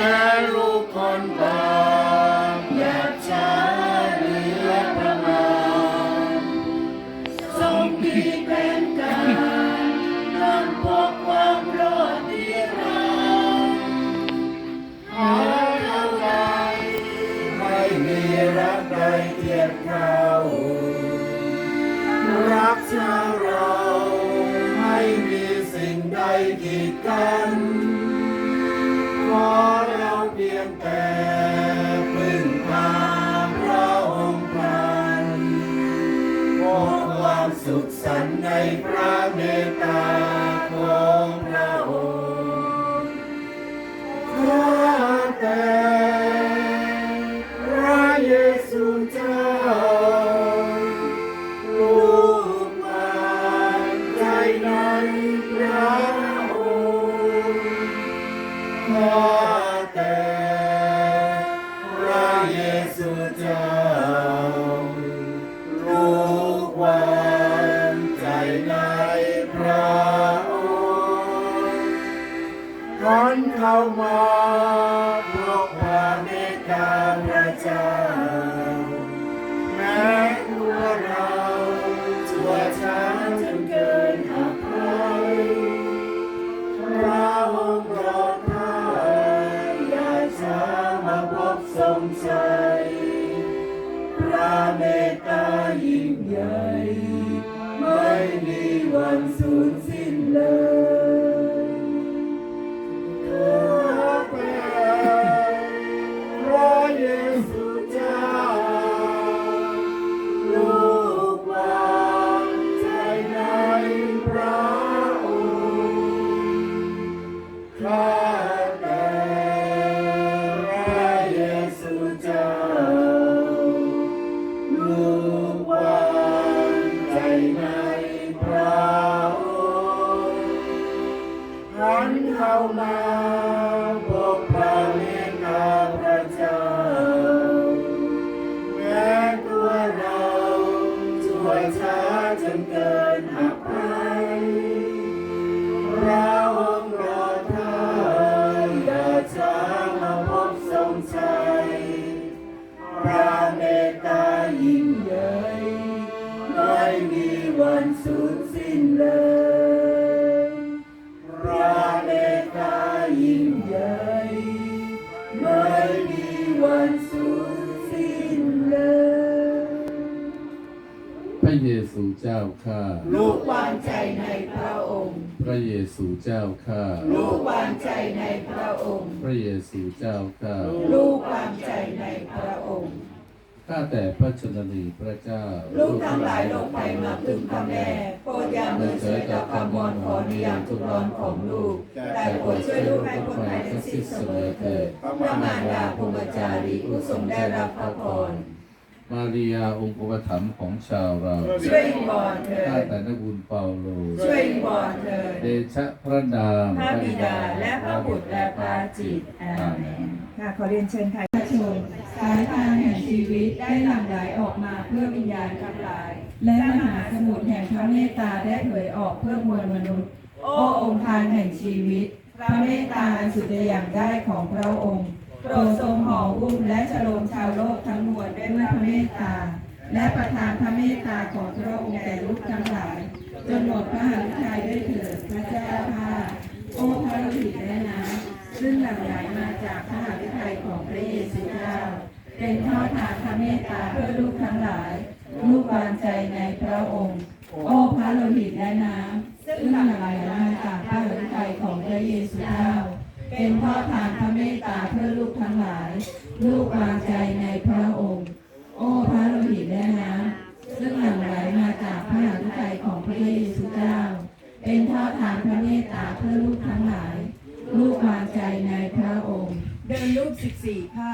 และลูกคนบาปอยากจะเหลือปรมาณทรงมีเป็นการนำพบความรอดนิรัราเท่ไรไม่มีรักใดเทียบเท่า แต่พระเยซูเจ้าลูกหวานใจในพระองค์หันเข้ามาพวกพระเมตตาพระเจ้า ไม่มีวันสูญสิ้นเลย มาพบพระเมตตาพระเจ้าแม้ตัวเราช่วยช้าจนเกินอภัยพระองค์รอท่าอย่าช้ามาพบทรงชัยพระเมตตายิ่งใหญ่ไม่มีวันสูญสิ้นเลย ม่มีวันสูญสิ้นเลย พระเยซูเจ้าข้า ลูกวางใจในพระองค์ พระเยซูเจ้าข้า ลูกวางใจในพระองค์ พระเยซูเจ้าข้า ลูกวางใจในพระองค์ ข้าแต่พระชนนีพระเจ้า ลูกทั้งหลายลงไปมาพึ่งพระแม่โปรดอย่าเมินเฉยต่อคำวอนขอในยามทุกข์ร้อนของลูก แต่โปรดช่วยลูกให้พ้นภัยทั้งสิ้นเสมอเถิดพระมารดาภูมิจารีผู้ทรงได้รับพระพรมาริยาองค์อุปถัมภ์ของชาวเรา ช่วยบอนเถิข้าดแต่นักบุญเปาโล ช่วยบอนเถิดเดชะพระนาม พระบิดาและพระบุตรและพระจิตอาเมนค่ะขอเรียนเชิญค่ะพระ ชน สายทางแห่งชีวิตได้หลั่งไหลออกมาเพื่อวิญญาณทั้งหลาย และมหาสมุทรแห่งพระเมตตาได้เผยออกเพื่อมวลมนุษย์ โอ้องค์ทานแห่งชีวิต พระเมตตาสุดจะอย่างได้ของพระองค์โปรดทรงห่อหุ้มและฉลองชาวโลกทั้งมวลด้วยพระเมตตา และประทานพระเมตตาของพระองค์แก่ลูกทั้งหลาย จนหมดพระหฤทัยด้วยเถิดพระเจ้าค่ะ โอ้พระฤทธิ์และน้ำซึ่งหลั่งไหลมา จากพระหฤทัยของพระเยซูเจ้า เป็นทอดทานพระเมตตาเพื่อลูกทั้งหลาย ลูกวางใจในพระองค์ โอ้พระโลหิตและน้ำซึ่งหลั่งไหลมาจากพระหฤทัยของพระเยซูเจ้า เป็นทอดทานพระเมตตาเพื่อลูกทั้งหลาย ลูกวางใจในพระองค์ โอ้พระโลหิตและน้ำซึ่งหลั่งไหลมาจากพระหฤทัยของพระเยซูเจ้า เป็นทอดทานพระเมตตาเพื่อลูกทั้งหลายลูกวางใจในพระองค์ เดินรูป 14ภาพ